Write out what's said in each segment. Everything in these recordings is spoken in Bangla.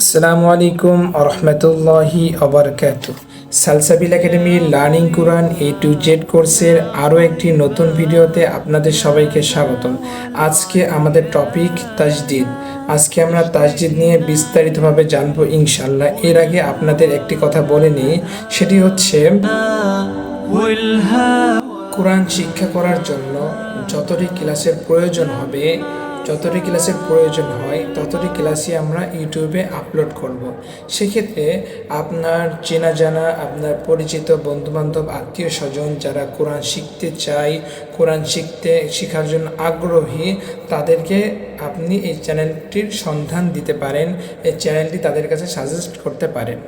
আসসালামু আলাইকুম আরহামতুল্লাহি অবরকাত সালসাবিল একাডেমির learning Quran A to Z কোর্সের আরও একটি নতুন ভিডিওতে আপনাদের সবাইকে স্বাগতম। আজকে আমাদের টপিক তাজদিদ। আজকে আমরা তাজদিদ নিয়ে বিস্তারিতভাবে জানব ইনশাল্লাহ এর আগে আপনাদের একটি কথা বলে নিই, সেটি হচ্ছে কোরআন শিক্ষা করার জন্য যতটি ক্লাসের প্রয়োজন হবে যতটি ক্লাসের প্রয়োজন হয়, ততটি ক্লাসই আমরা ইউটিউবে আপলোড করব। সেক্ষেত্রে আপনার চেনা জানা আপনার পরিচিত বন্ধুবান্ধব আত্মীয় স্বজন যারা কোরআন শিখতে চায়, কোরআন শিখতে, শেখার জন্য আগ্রহী, তাদেরকে আপনি এই চ্যানেলটির সন্ধান দিতে পারেন। এই চ্যানেলটি তাদের কাছে সাজেস্ট করতে পারেন।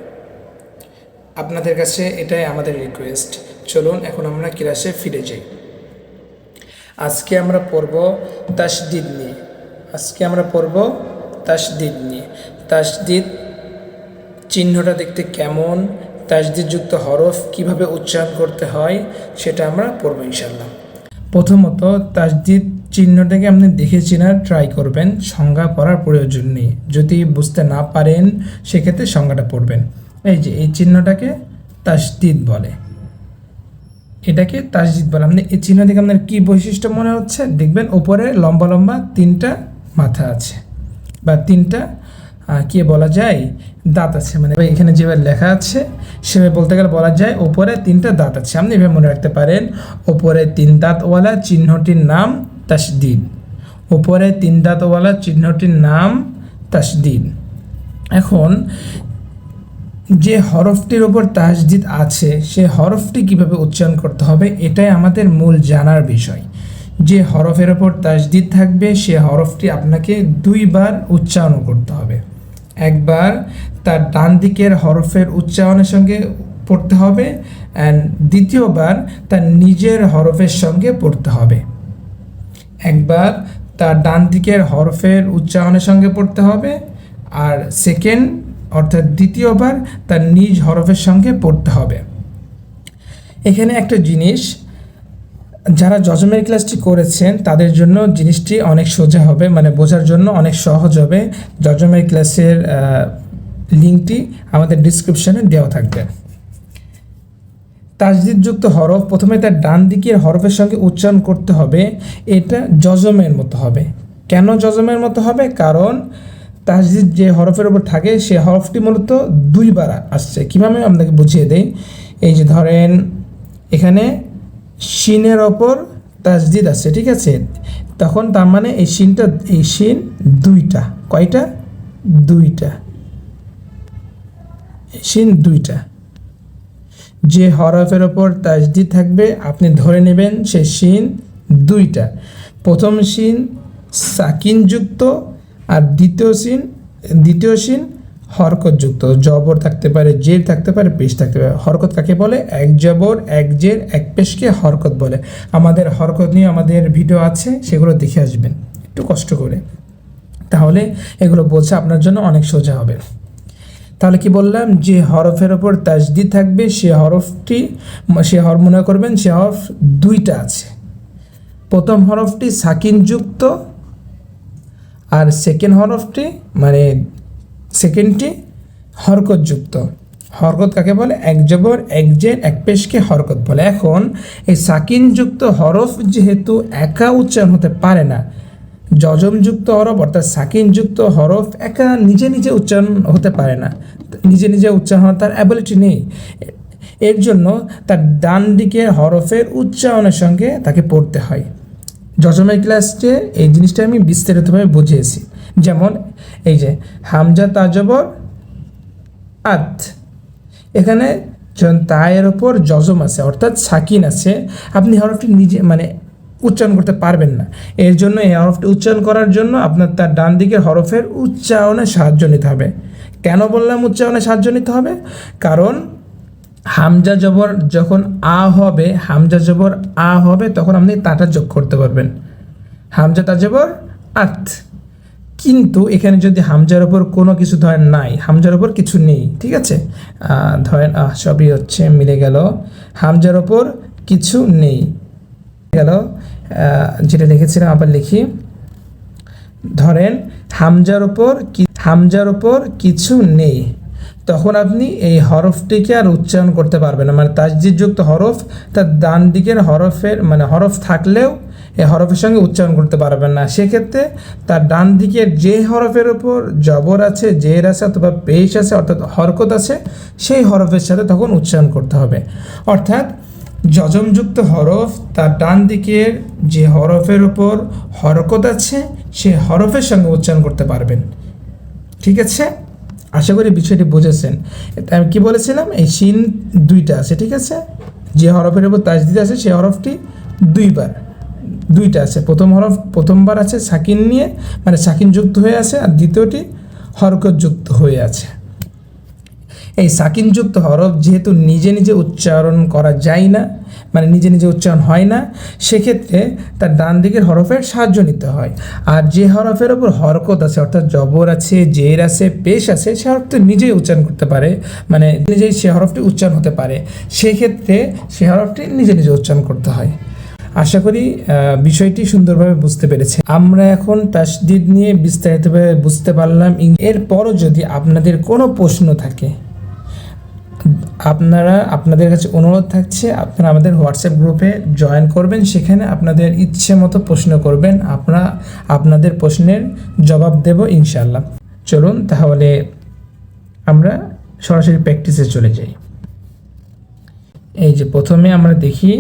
আপনাদের কাছে এটাই আমাদের রিকোয়েস্ট চলুন, এখন আমরা ক্লাসে ফিরে যাই। আজকে আমরা পড়ব তাসদিদ নিয়ে। আজকে আমরা পড়ব তাসদিদ নিয়ে। তাসদিদ চিহ্নটা দেখতে কেমন? তাসদিদযুক্ত হরফ কীভাবে উচ্চারণ করতে হয় সেটা আমরা পড়ব ইনশাল্লাহ প্রথমত তাসদিদ চিহ্নটাকে আপনি দেখে চেনার ট্রাই করবেন, সংজ্ঞা পড়ার প্রয়োজন নেই। যদি বুঝতে না পারেন, সেক্ষেত্রে সংজ্ঞাটা পড়বেন। এই যে, এই চিহ্নটাকে তাসদিদ বলে। এটাকে তাসজিদ বলে। আপনি এই চিহ্ন থেকে আপনার কী বৈশিষ্ট্য মনে হচ্ছে? দেখবেন ওপরে লম্বা লম্বা তিনটা মাথা আছে। বা তিনটা কি বলা যায়, দাঁত আছে। মানে এখানে যেভাবে লেখা আছে সেভাবে বলতে গেলে বলা যায় ওপরে তিনটা দাঁত আছে। আপনি এভাবে মনে রাখতে পারেন, ওপরে তিন দাঁতওয়ালা চিহ্নটির নাম তাসদিদ। ওপরে তিন দাঁতওয়ালা চিহ্নটির নাম তাসদিদ। এখন, যে হরফটির ওপর তাসদিদ আছে, সে হরফটি কীভাবে উচ্চারণ করতে হবে, এটাই আমাদের মূল জানার বিষয়। যে হরফের ওপর তাসদিদ থাকবে, সে হরফটি আপনাকে দুইবার উচ্চারণ করতে হবে। একবার তার ডান দিকের হরফের উচ্চারণের সঙ্গে পড়তে হবে অ্যান্ড দ্বিতীয়বার তার নিজের হরফের সঙ্গে পড়তে হবে। একবার তার ডান দিকের হরফের উচ্চারণের সঙ্গে পড়তে হবে আর সেকেন্ড অর্থাৎ দ্বিতীয়বার তার নিজ হরফের সঙ্গে পড়তে হবে। এখানে একটা জিনিস যারা জজমের ক্লাসটি করেছেন, তাদের জন্য জিনিসটি অনেক সোজা হবে মানে বোঝার জন্য অনেক সহজ হবে। জজমের ক্লাসের লিঙ্কটি আমাদের ডিসক্রিপশানে দেওয়া থাকবে। তাজদিদযুক্ত হরফ, প্রথমে তার ডান দিকের হরফের সঙ্গে উচ্চারণ করতে হবে। এটা জজমের মতো হবে। কেন জজমের মতো হবে? কারণ তাজদিদ যে হরফের উপর থাকে, সে হরফটি মূলত দুইবার আসছে। কীভাবে? আপনাকে বুঝিয়ে দেই। এই যে ধরেন, এখানে শিনের ওপর তাজদিদ আছে, ঠিক আছে? তখন তার মানে এই শিনটা, এই শিন দুইটা। কয়টা? দুইটা। শিন দুইটা। যে হরফের ওপর তাজদি থাকবে, আপনি ধরে নেবেন সে শিন দুইটা। প্রথম শিন সাকিনযুক্ত আর দ্বিতীয় শিন দ্বিতীয় শিন হরকতযুক্ত জবর থাকতে পারে জের থাকতে পারে, পেশ থাকতে পারে। হরকত কাকে বলে? এক জবর, এক জের এক পেশকে হরকত বলে। আমাদের হরকত নিয়ে আমাদের ভিডিও আছে, সেগুলো দেখে আসবেন। একটু কষ্ট করে। তাহলে এগুলো বোঝা আপনার জন্য অনেক সোজা হবে। তাহলে কি বললাম? যে হরফের ওপর তাজদি থাকবে, সে হরফটি, সে হরফ মনে করবেন, সে হরফ দুইটা আছে। প্রথম হরফটি সাকিনযুক্ত, আর সেকেন্ড হরফটি মানে সেকেন্ডটি হরকতযুক্ত। হরকত কাকে বলে? এক জবর, এক জের, এক পেশকে হরকত বলে। এখন এই সাকিনযুক্ত হরফ যেহেতু একা উচ্চারণ হতে পারে না, যজমযুক্ত হরফ অর্থাৎ সাকিনযুক্ত হরফ একা নিজে নিজে উচ্চারণ হতে পারে না। নিজে নিজে উচ্চারণ তার অ্যাবিলিটি নেই। এর জন্য তার ডান দিকের হরফের উচ্চারণের সঙ্গে তাকে পড়তে হয়। যজমের ক্লাসে এই জিনিসটা আমি বিস্তারিতভাবে বুঝিয়েছি। যেমন এই যে হামজা, তাজবর, আত। এখানে তায়ের ওপর যজম আছে, অর্থাৎ সাকিন আছে, আপনি হরফটি নিজে মানে উচ্চারণ করতে পারবেন না। এর জন্য এই হরফটি উচ্চারণ করার জন্য আপনার তার ডান দিকের হরফের উচ্চারণে সাহায্য নিতে হবে। কেন বললাম উচ্চারণে সাহায্য নিতে হবে? কারণ হামজা, জবর যখন আ হবে, হামজা, জবর আ হবে, তখন আপনি তাটা যোগ করতে পারবেন। হামজা তা জবর আত। কিন্তু এখানে যদি হামজার ওপর কোনো কিছু ধরেন নাই, হামজার ওপর কিছু নেই, ঠিক আছে? ধরেন সবই হচ্ছে মিলে গেল। হামজার ওপর কিছু নেই গেল। যেটা লিখেছিলাম আবার লিখি। ধরেন, হামজার ওপর কি, হামজার ওপর কিছু নেই, তখন আপনি এই হরফটিকে আর উচ্চারণ করতে পারবেন না। মানে তাজদিদযুক্ত হরফ, তার ডান দিকের হরফের মানে হরফ থাকলেও হরফের সঙ্গে উচ্চারণ করতে পারবেন না। সেক্ষেত্রে তার ডান দিকের যে হরফের ওপর জবর আছে, জের আছে অথবা পেশ আছে, অর্থাৎ হরকত আছে, সেই হরফের সাথে তখন উচ্চারণ করতে হবে। অর্থাৎ যজমযুক্ত হরফ তার ডান দিকের যে হরফের ওপর হরকত আছে সেই হরফের সঙ্গে উচ্চারণ করতে পারবেন। ঠিক আছে? আশা করি বিষয়টি বুঝেছেন। আমি কি বলেছিলাম? এই সিন দুইটা আছে, ঠিক আছে? যে হরফের উপর তাজদিদ আছে সেই হরফটি দুইবার। দুইটা আছে। প্রথম হরফ প্রথমবার আছে, সাকিন নিয়ে মানে সাকিন যুক্ত হয়ে আছে, আর দ্বিতীয়টি হরকত যুক্ত হয়ে আছে। এই সাকিনযুক্ত হরফ যেহেতু নিজে নিজে উচ্চারণ করা যায় না মানে নিজে নিজে উচ্চারণ হয় না, সেক্ষেত্রে তার ডান দিকের হরফের সাহায্য নিতে হয়। আর যে হরফের ওপর হরকত আছে, অর্থাৎ জবর আছে, জের আছে, পেশ আছে, সে হরফটি নিজেই উচ্চারণ করতে পারে মানে নিজেই সে হরফটি উচ্চারণ হতে পারে। সেক্ষেত্রে সে হরফটি নিজে নিজে উচ্চারণ করতে হয়। আশা করি বিষয়টি সুন্দরভাবে বুঝতে পেরেছে। আমরা এখন তাসদিদ নিয়ে বিস্তারিতভাবে বুঝতে পারলাম। এরপরও যদি আপনাদের কোনো প্রশ্ন থাকে, আপনারা, আপনাদের কাছে অনুরোধ থাকছে, আপনারা আমাদের হোয়াটসঅ্যাপ গ্রুপে জয়েন করবেন। সেখানে আপনাদের ইচ্ছে মতো প্রশ্ন করবেন। আপনারা, আপনাদের প্রশ্নের জবাব দেব ইনশাল্লাহ চলুন তাহলে আমরা সরাসরি প্র্যাকটিসে চলে যাই। এই যে প্রথমে আমরা দেখি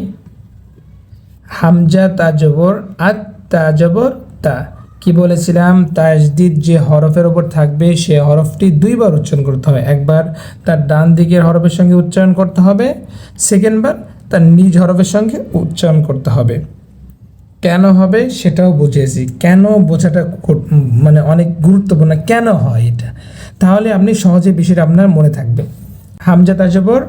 হামজা তাজবর আত তাজবর তা। কি বলেছিলাম? তাজদিদ যে হরফের ওপর থাকবে, সে হরফটি দুইবার উচ্চারণ করতে হবে। একবার তার ডান দিকের হরফের সঙ্গে উচ্চারণ করতে হবে, সেকেন্ডবার তার নিজ হরফের সঙ্গে উচ্চারণ করতে হবে। কেন হবে সেটাও বুঝিয়েছি। কেন বোঝাটা মানে অনেক গুরুত্বপূর্ণ। কেন হয় এটা? তাহলে আপনি সহজে বিষয়টা আপনার মনে থাকবে। হামজা তাজবর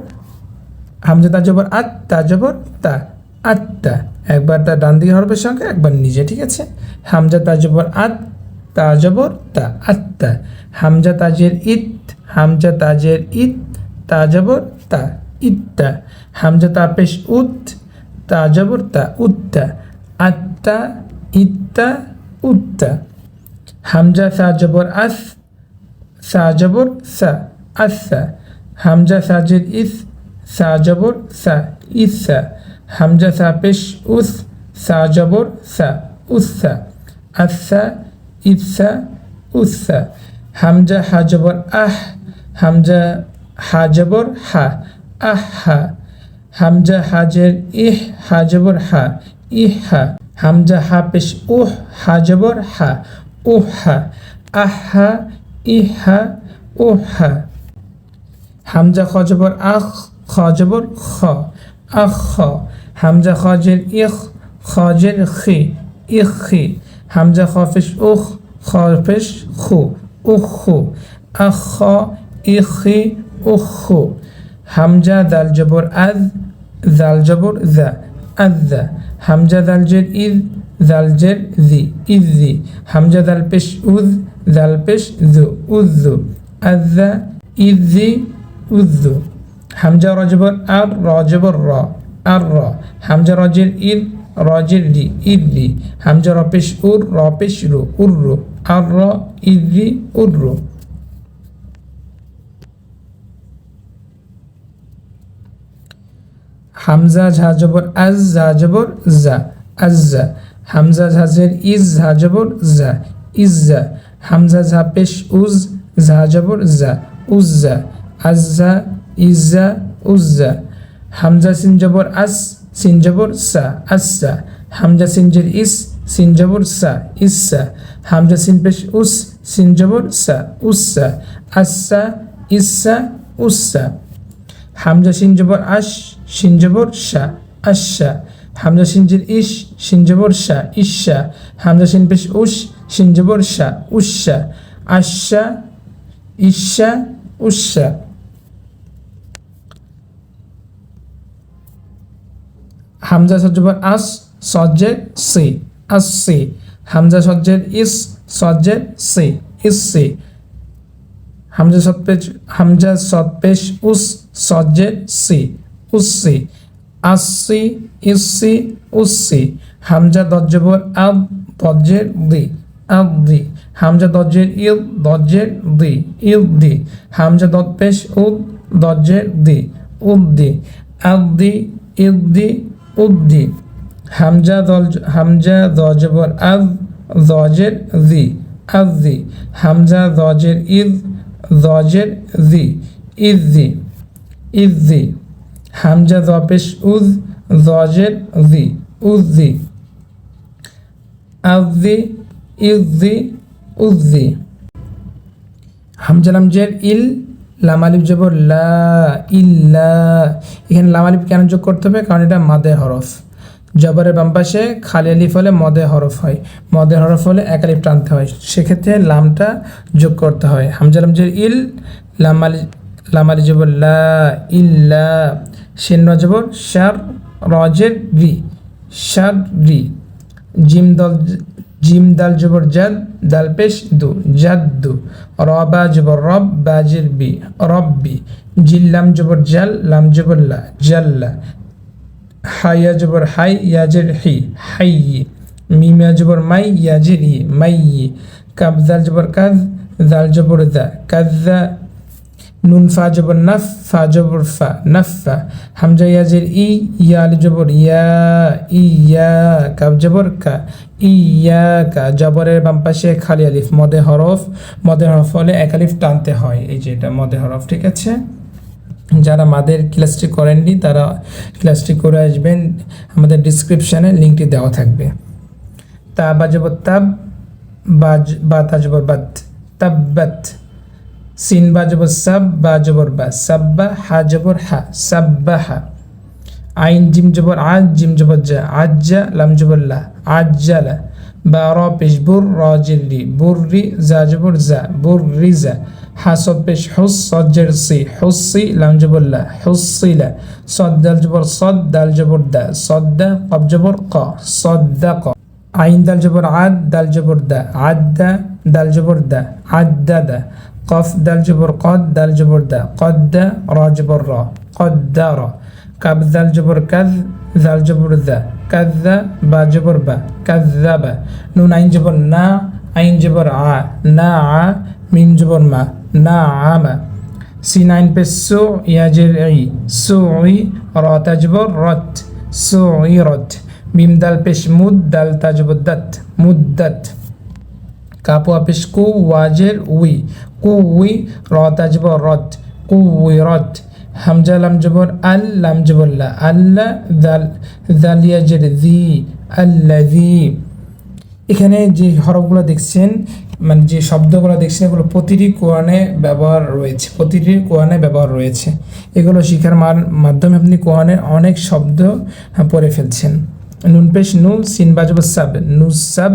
হামজা তাজবর আত তাজবর তা। আত্তা একবার তার ডান দিকে হরফের সঙ্গে একবার নিজে, ঠিক আছে? হামজা, তাজবর, আত, তাজবর, তা আত্তা হামজা, তাজের ইত, হামজা, তাজের ইত, তাজবর, তা, ইত্তা। হামজা তাপেশ উত, তাজবর, তা, উত্তা। আত্তা ইত্তা, উত্তা। হামজা সাজবর আস সাজবর সা, আসা হামজা সাজের ইস সাজবর সা, ইসা। হামজা সাপেশ, উস সাজবর সা, উসা আসা ইসা উসা হামজা হাজবর আহ। হামজা হাজবর হা। আহা হামজা হাজের ইহ হাজবর হা। ইহা হামজা হাপেশ উহ হাজবর হা। উহা আহা ইহা উহা হামজা খজবর আখ খজবর খ। আখ হামজা খজের ইখ খজের খি ইখি হামজা খফিস উখ খফিস খু উখু আখ ইখি উখু হামজা দাল জবর আদ দাল জবর দা আদা হামজা দাল জের ইদ দাল জের দি ইদি হামজা দাল পেশ উদ দাল পেশ দু উদ্দু আদা ইদি উদ্দু হামজা রজবর আর রজবর র, আর র। হামজা রজের ইদ রজের রি ইদি হামজা রপেশ উর, রপেশ রু উর্রু আর র ইদি উর্রু হামজা ঝাজবর আজ, ঝাজবর জা আজ্জা হামজা ঝাজের ইজ, ঝাজবর জা ইজ্জা হামজা ঝাপেশ উজ, ঝাজবর জা উজ্জা আজ্জা ইজ্জা উজ্জা। হামজা সিনজবর আস সিনজবর সা আচ্ছা হামজা সিনজের ইস সিনজবর সা ইসা হামজা সিনপেশ উস সিনজবর সা উসা আচ্ছা ইসা উসা হামজা সিনজবর আশ সিনজবর শা আশা হামজা সিনজের ইশ সিনজবর শা ইশা হামজা সিনপেশ উস সিনজবর শা উষা আশা ইশা উষা হামজা সজ্জবর আস সজ্জের সি, আসি হামজা সজ্জের ইস সজ্জের সি, ইসি হামজা সৎপেশ হামজা সৎপেশ উস সজ্জের সি, উসি আসি ইসি উসি হামজা দজ্জবর আব দজ্জের দি আদি হামজা দজ্জের ইদ দজ্জের দি ইদ দি। হামজা দত পেশ উদ দজ্জের দি, উদ দি। আদ দি ইদ দি দি হামজা দল হামজা দজবর আদ দজের দি আদ দি হামজা দজের ইদ দজের দি ইদ দি ইদ দি হামজা দপেশ উদ দজের দি উদ দি আদি ইদি উদ্দি হামজা লামজের ইল লামালিপ জবর লা ইল্লা, এখানে লামালিপ কেন যোগ করতে হবে? কারণ এটা মাদে হরফ। জবরের বাম পাশে খালি আলিফ হলে মদে হরফ হয়। মদে হরফ হলে এক আলিফ টানতে হয়। সেক্ষেত্রে লামটা যোগ করতে হয়। হামজা লামজের ইল লামালি লামালি জবর লা ইল্লা, শিন জবর শার রজের রি, শার রি। জিম দল জিম দাল জবর জাদ, দাল পেশ দু জাদ্দু রবা জবর রব, বাজির বি রব্বি জিল্লাম জবর জাল, লাম জবর লা, জাল্লা। হাইয়া জবর হাই, ইয়াজের হি হাই মিমিয়া জবর মাই, ইয়াজের ই মাই কাব দাল জবর কাজ, দাল জবর দা কাজা নুন ফা জবর নাফ ফা জবর ফা হামজা ইয়াজের ই ইয়াল জবর ইয়া ইয়া কাব জবর কা ইয়া কা জবরের বাম পাশে খালি আলিফ মদে হরফ মদে হরফ হলে এক আলিফ টানতে হয়। এই যে এটা মদে হরফ ঠিক আছে? যারা মাদের ক্লাসটি করেননি, তারা ক্লাসটি করে আসবেন। আমাদের ডিসক্রিপশানে লিঙ্কটি দেওয়া থাকবে। তা বাজবর তাব বাজ বা তাজবর বাদ তাব্বাত সিন বাজবর সাব বাজবর বা, সাব্বা হা জবর হা। সাব্বাহা আইন জিম জবর আজ জিম জবর জা, আজ্জা লাম জবর লা আজ্জালা বা র পেশ বুর, র জিরি বুররি জা জবর জা বুররি জা। হাসব পেশ হুস সজ্জের সি, হুসি লাম জবর লা হুসিলা সদ দাল জবর সদ, দাল জবর দা সদ্দা কব জবর ক সদ্দা ক। আইন দাল জবর আদ, দাল জবর দা, আদা জবর দা আদা দা কফ দাল জবর কদ দাল জবর দা কদ্দা র জবর র কদ্দা র কাব দাল জবর কাজ দাল জবর দা কাজা বা জবর বা কাজাবা নুন আইন জবর না আইন জবর আ না আ মিম জবর মা না আমা সিন আইন পে সো ইয়াজের ই সো ই র তাজবর রত সো ই রত মিম দাল পেশ মুদ দাল তাজবর দাত মুদ্দাত কাপু আপিস কু ওয়াজের উই কু উই র আজব রত কু উই রত হামজা লাম জবর আল লাম জবর লা আল্লাহ দাল দালিয়াজের দি আল্লাদি এখানে যে হরফগুলো দেখছেন মানে যে শব্দগুলো দেখছেন, এগুলো প্রতিটি কোরআনে ব্যবহার রয়েছে। প্রতিটি কোরআনে ব্যবহার রয়েছে। এগুলো শিখার মাধ্যমে আপনি কোরআনের অনেক শব্দ পড়ে ফেলছেন। নুন পেশ নু সিন বাজব সাব, নুসাব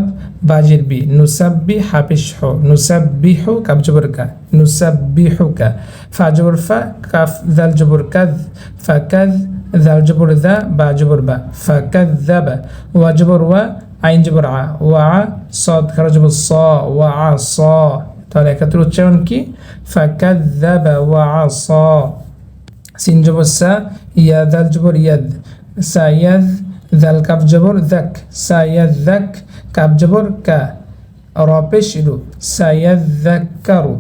বাজির বি নুসাব্বি হাফিস হো নুসাব্বি হো কাব জবর কা নুসাব্বি হো কা ফা জবর ফা, কাফ দাল জবর কাদ, ফা কাদ দাল জবর দা, বা জবর বা, ফা কাদ দা বা, ওয়া জবর ওয়া, আইন জবর আ, ওয়া সদ খারা জবর স, ওয়া আ স, তাহলে একাত্তর উচ্চারণ কি? ফা কাদ দা বা, ওয়া আ স, সিন জবর সা, ইয়া দাল জবর ইয়াদ, সা ইয়াদ দাল কাপ জবর দাক সায়াদ দাক কাপ জবর কা। রপেশ রু সায়াদ দাক্কারু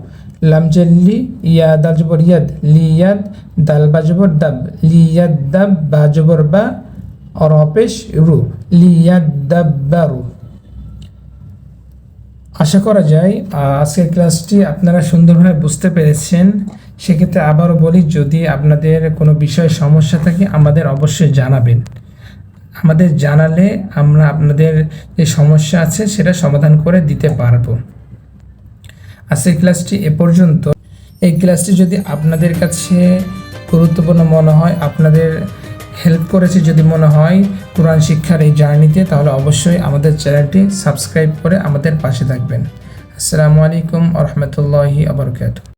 লাম জেল্লি ইয়া দাল জবর ইয়াদ লিয়াদ দাল বা জবর দাব। লিয়াদ দাব, বা জবর বা রপেশ রু। লিয়াদ দাব্বারু আশা করা যায়, আজকের ক্লাসটি আপনারা সুন্দরভাবে বুঝতে পেরেছেন। সেক্ষেত্রে আবারও বলি, যদি আপনাদের কোনো বিষয়ে সমস্যা থাকে, আমাদের অবশ্যই জানাবেন। আমাদের জানালে আমরা আপনাদের যে সমস্যা আছে সেটা সমাধান করে দিতে পারব। আজকের ক্লাসটি এ পর্যন্ত। এই ক্লাসটি যদি আপনাদের কাছে গুরুত্বপূর্ণ মনে হয়, আপনাদের হেল্প করেছে যদি মনে হয় কোরআন শিক্ষার এই জার্নিতে, তাহলে অবশ্যই আমাদের চ্যানেলটি সাবস্ক্রাইব করে আমাদের পাশে থাকবেন। আসসালামু আলাইকুম আ আবরকাত